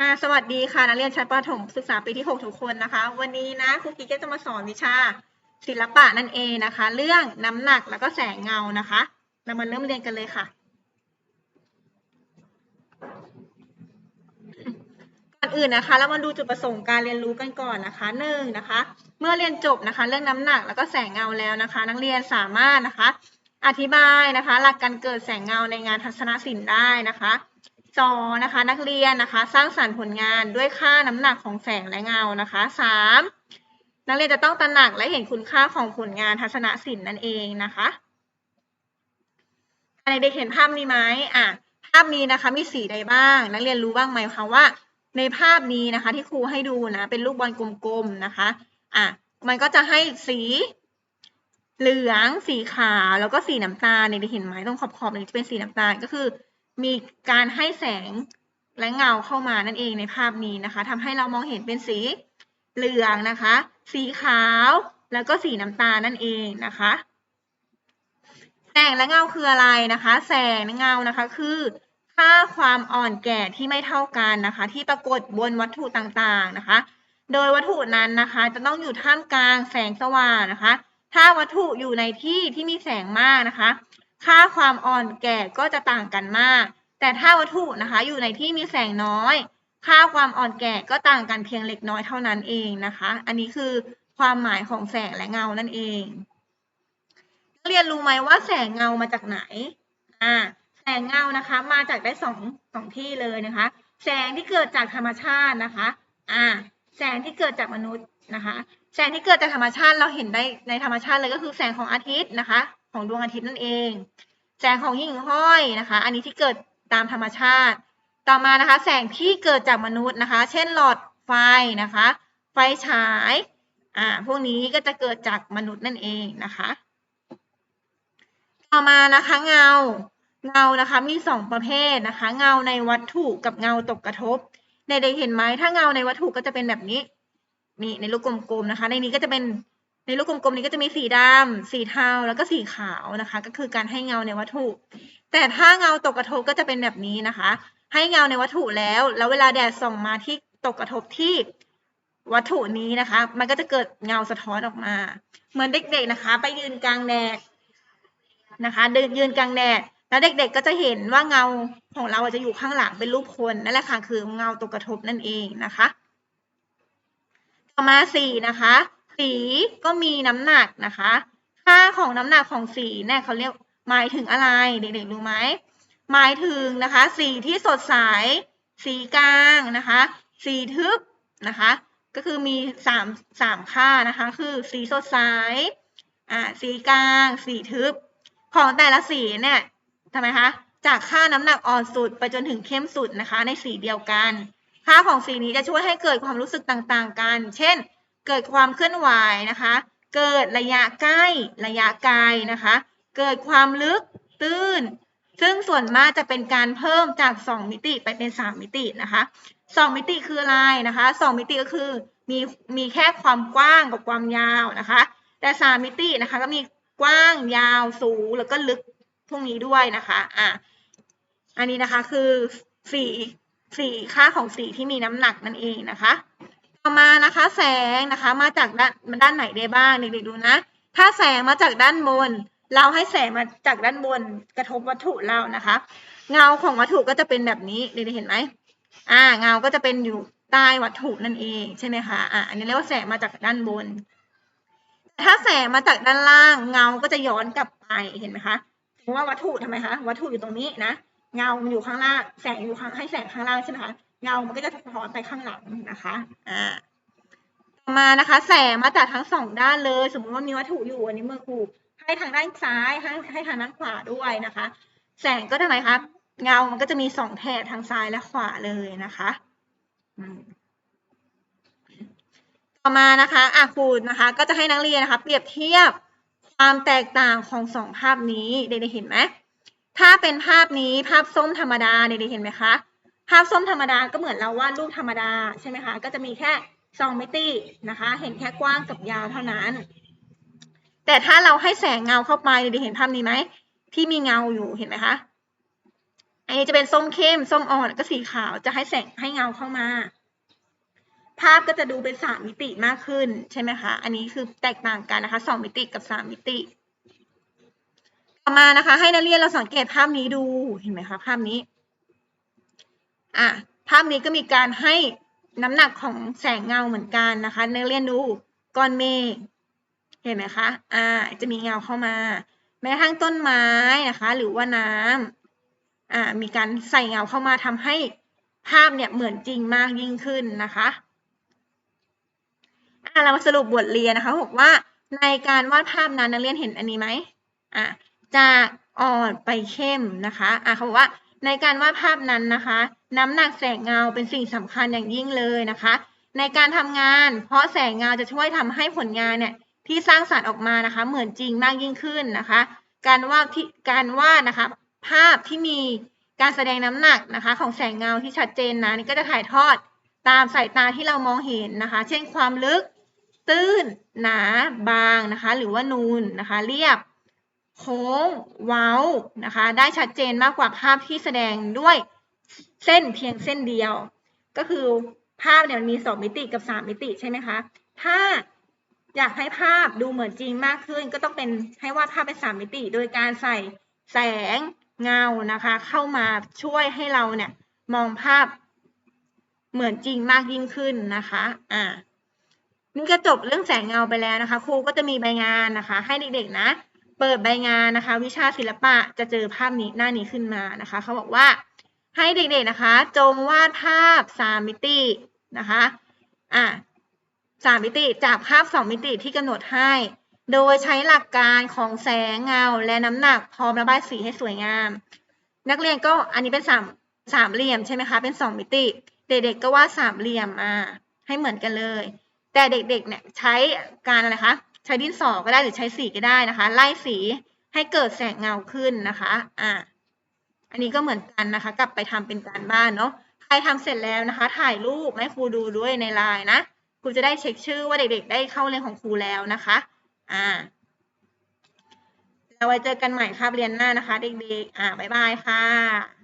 อ่าสวัสดีค่ะนักเรียนชั้นประถมศึกษาปีที่ 6 ทุกคนนะคะ วันนี้นะครูกิ๊กก็จะมาสอนวิชาศิลปะนั่นเองนะคะ เรื่องน้ำหนักแล้วก็แสงเงานะคะ เรามาเริ่มเรียนกันเลยค่ะก่อนอื่นนะคะ เรามาดูจุดประสงค์การเรียนรู้กันก่อนนะคะหนึ่งนะคะ เมื่อเรียนจบนะคะ เรื่องน้ำหนักแล้วก็แสงเงาแล้วนะคะ นักเรียนสามารถนะคะ อธิบายนะคะ หลักการเกิดแสงเงาในงานทัศนศิลป์ได้นะคะ สอนะคะ นักเรียนนะคะ สร้างสรรค์ผลงานด้วยค่าน้ำหนักของแสงและเงานะคะสามนักเรียนจะต้องตระหนักและเห็นคุณค่าของผลงานทัศนศิลป์นั่นเองนะคะอะไรเด็กเห็นภาพนี้ไหมอะภาพนี้นะคะมีสีใดบ้าง นักเรียนรู้บ้างไหมคะว่า ในภาพนี้นะคะ ที่ครูให้ดูนะเป็นลูกบอลกลมๆนะคะอะมันก็จะให้สีเหลือง สีขาว แล้วก็สีน้ำตาลเนี่ยได้เห็นไหมตรงขอบๆเนี่ยจะเป็นสีน้ำตาลก็คือ มีการให้แสงและเงาเข้ามานั่นเองในภาพนี้นะคะทำให้เรามองเห็นเป็นสีเหลืองนะคะ สีขาวแล้วก็สีน้ำตาลนั่นเองนะคะ แสงและเงาคืออะไรนะคะ แสงและเงานะคะคือค่าความอ่อนแก่ที่ไม่เท่ากันนะคะ ที่ปรากฏบนวัตถุต่างๆนะคะ โดยวัตถุนั้นนะคะ จะต้องอยู่ท่ามกลางแสงสว่างนะคะ ถ้าวัตถุอยู่ในที่ที่มีแสงมากนะคะ ค่าความอ่อนแก่ก็จะต่างกันมาก แต่ถ้าวัตถุนะคะอยู่ในที่มีแสงน้อย ค่าความอ่อนแก่ก็ต่างกันเพียงเล็กน้อยเท่านั้นเองนะคะ อันนี้คือความหมายของแสงและเงานั่นเองนักเรียนรู้ไหมว่าแสงเงามาจากไหนอ่าแสงเงานะคะมาจากได้สองสองที่เลยนะคะ แสงที่เกิดจากธรรมชาตินะคะอ่าแสงที่เกิดจากมนุษย์นะคะ แสงที่เกิดจากธรรมชาติเราเห็นได้ในธรรมชาติเลยก็คือแสงของอาทิตย์นะคะ ของดวงอาทิตย์นั่นเอง แสงของหิ่งห้อยนะคะ อันนี้ที่เกิดตามธรรมชาติ ต่อมานะคะ แสงที่เกิดจากมนุษย์นะคะ เช่นหลอดไฟนะคะ ไฟฉาย อ่า พวกนี้ก็จะเกิดจากมนุษย์นั่นเองนะคะ ต่อมานะคะเงา เงานะคะมีสองประเภทนะคะ เงาในวัตถุกับเงาตกกระทบเด็กๆเห็นไหมถ้าเงาในวัตถุก็จะเป็นแบบนี้ นี่ในลูกกลมๆนะคะ ในนี้ก็จะเป็น ในลูกกลมๆนี้ก็จะมีสีดำสีเทาแล้วก็สีขาวนะคะ ก็คือการให้เงาในวัตถุ แต่ถ้าเงาตกกระทบก็จะเป็นแบบนี้นะคะ ให้เงาในวัตถุแล้ว แล้วเวลาแดดส่องมาที่ตกกระทบที่วัตถุนี้นะคะ มันก็จะเกิดเงาสะท้อนออกมา เหมือนเด็กๆนะคะ ไปยืนกลางแดดนะคะ เดินยืนกลางแดดแล้วเด็กๆก็จะเห็นว่าเงาของเราจะอยู่ข้างหลังเป็นรูปคนนั่นแหละค่ะคือเงาตกกระทบนั่นเองนะคะ ต่อมาสี่นะคะ สีก็มีน้ำหนักนะคะ ค่าของน้ำหนักของสีเนี่ยเขาเรียกหมายถึงอะไรเด็กๆรู้ไหมหมายถึงนะคะ สีที่สดใส สีกลางนะคะ สีทึบนะคะ ก็คือมีสามสามค่านะคะ คือสีสดใสอ่าสีกลาง สีทึบ ของแต่ละสีเนี่ยทำไมคะจากค่าน้ำหนักอ่อนสุดไปจนถึงเข้มสุดนะคะ ในสีเดียวกัน ค่าของสีนี้จะช่วยให้เกิดความรู้สึกต่างๆกัน เช่น เกิดความเคลื่อนไหวนะคะ เกิดระยะใกล้ระยะไกลนะคะ เกิดความลึกตื้น ซึ่งส่วนมากจะเป็นการเพิ่มจาก 2 มิติไปเป็น 3 มิตินะคะ 2 มิติคืออะไรนะคะ 2 มิติก็คือมีมีแค่ความกว้างกับความยาวนะคะ แต่3มิตินะคะก็มีกว้างยาวสูงแล้วก็ลึกพวกนี้ด้วยนะคะอะอันนี้นะคะคือสีสีค่าของสีที่มีน้ำหนักนั่นเองนะคะ อมานะคะแสงนะคะมาจากด้านด้านไหนได้บ้างเด็กๆดูนะ ถ้าแสงมาจากด้านบน เราให้แสงมาจากด้านบนกระทบวัตถุเรานะคะ เงาของวัตถุก็จะเป็นแบบนี้เด็กๆเห็นไหมอ่าเงาก็จะเป็นอยู่ใต้วัตถุนั่นเองใช่ไหมคะอ่าอันนี้เรียกว่าแสงมาจากด้านบน ถ้าแสงมาจากด้านล่างเงาก็จะย้อนกลับไปเห็นไหมคะเพราะว่าวัตถุทำไมคะวัตถุอยู่ตรงนี้นะเงามันอยู่ข้างล่างแสงอยู่ข้างให้แสงข้างล่างใช่ไหมคะ เงามันก็จะสะท้อนไปข้างหลังนะคะอ่าต่อมานะคะแสงมาจากทั้งสองด้านเลย สมมติว่ามีวัตถุอยู่อันนี้มือครูให้ทางด้านซ้ายให้ให้ทางด้านขวาด้วยนะคะ แสงก็ทำไมคะเงามันก็จะมีสองแถบทางซ้ายและขวาเลยนะคะต่อมานะคะอะครูนะคะ ก็จะให้นักเรียนนะคะ เปรียบเทียบความแตกต่างของสองภาพนี้เด็กๆเห็นไหมถ้าเป็นภาพนี้ภาพส้มธรรมดาเด็กๆเห็นไหมคะ ภาพส้มธรรมดาก็เหมือนเราวาดรูปธรรมดาใช่ไหมคะ ก็จะมีแค่สองมิตินะคะ เห็นแค่กว้างกับยาวเท่านั้น แต่ถ้าเราให้แสงเงาเข้าไปเด็กๆเห็นภาพนี้ไหมที่มีเงาอยู่เห็นไหมคะ อันนี้จะเป็นส้มเข้ม ส้มอ่อนก็สีขาวจะให้แสงให้เงาเข้ามา ภาพก็จะดูเป็นสามมิติมากขึ้นใช่ไหมคะ อันนี้คือแตกต่างกันนะคะสองมิติกับสามมิติ ต่อมานะคะ ให้นักเรียนเราสังเกตภาพนี้ดูเห็นไหมคะภาพนี้ อะภาพนี้ก็มีการให้น้ำหนักของแสงเงาเหมือนกันนะคะนักเรียนดูก้อนเมฆเห็นไหมคะ อ่า จะมีเงาเข้ามา แม้กระทั่งต้นไม้นะคะ หรือว่าน้ำอ่า มีการใส่เงาเข้ามาทำให้ภาพเนี่ยเหมือนจริงมากยิ่งขึ้นนะคะ อ่า เรามาสรุปบทเรียนนะคะบอกว่าในการวาดภาพนั้นนักเรียนเห็นอันนี้ไหมอ่าจากอ่อนไปเข้มนะคะ อ่าเขาบอกว่าในการวาดภาพนั้นนะคะ น้ำหนักแสงเงาเป็นสิ่งสำคัญอย่างยิ่งเลยนะคะ ในการทำงาน เพราะแสงเงาจะช่วยทำให้ผลงานเนี่ยที่สร้างสรรค์ออกมานะคะ เหมือนจริงมากยิ่งขึ้นนะคะ การวาดที่การวาดนะคะ ภาพที่มีการแสดงน้ำหนักนะคะ ของแสงเงาที่ชัดเจนนะนี่ก็จะถ่ายทอดตามสายตาที่เรามองเห็นนะคะ เช่นความลึก ตื้น หนา บางนะคะ หรือว่านูนนะคะ เรียบ โค้ง เว้านะคะ ได้ชัดเจนมากกว่าภาพที่แสดงด้วย เส้นเพียงเส้นเดียว ก็คือภาพเนี่ยมันมีสองมิติกับสามมิติใช่ไหมคะ ถ้าอยากให้ภาพดูเหมือนจริงมากขึ้น ก็ต้องเป็นให้วาดภาพเป็นสามมิติ โดยการใส่แสงเงานะคะ เข้ามาช่วยให้เราเนี่ยมองภาพเหมือนจริงมากยิ่งขึ้นนะคะ อ่า นี่ก็จบเรื่องแสงเงาไปแล้วนะคะ ครูก็จะมีใบงานนะคะ ให้เด็กๆนะ เปิดใบงานนะคะ วิชาศิลปะจะเจอภาพนี้หน้านี้ขึ้นมานะคะ เขาบอกว่า ให้เด็กๆนะคะ จงวาดภาพสามมิตินะคะอ่าสามมิติจากภาพสองมิติที่กำหนดให้ โดยใช้หลักการของแสงเงาและน้ำหนักพร้อมระบายสีให้สวยงาม นักเรียนก็อันนี้เป็นสามสามเหลี่ยมใช่ไหมคะ เป็นสองมิติ เด็กๆก็วาดสามเหลี่ยมมาให้เหมือนกันเลย แต่เด็กๆเนี่ยใช้การอะไรคะใช้ดินสอก็ได้หรือใช้สีก็ได้นะคะ ไล่สีให้เกิดแสงเงาขึ้นนะคะ อ่า อันนี้ก็เหมือนกันนะคะ กลับไปทำเป็นการบ้านเนาะใครทำเสร็จแล้วนะคะ ถ่ายรูปให้ครูดูด้วยในไลน์นะครูจะได้เช็คชื่อว่าเด็กๆ ได้เข้าเรียนของครูแล้วนะคะอ่าเราไว้เจอกันใหม่คาบเรียนหน้านะคะ เด็กๆอ่าบ๊ายบายค่ะ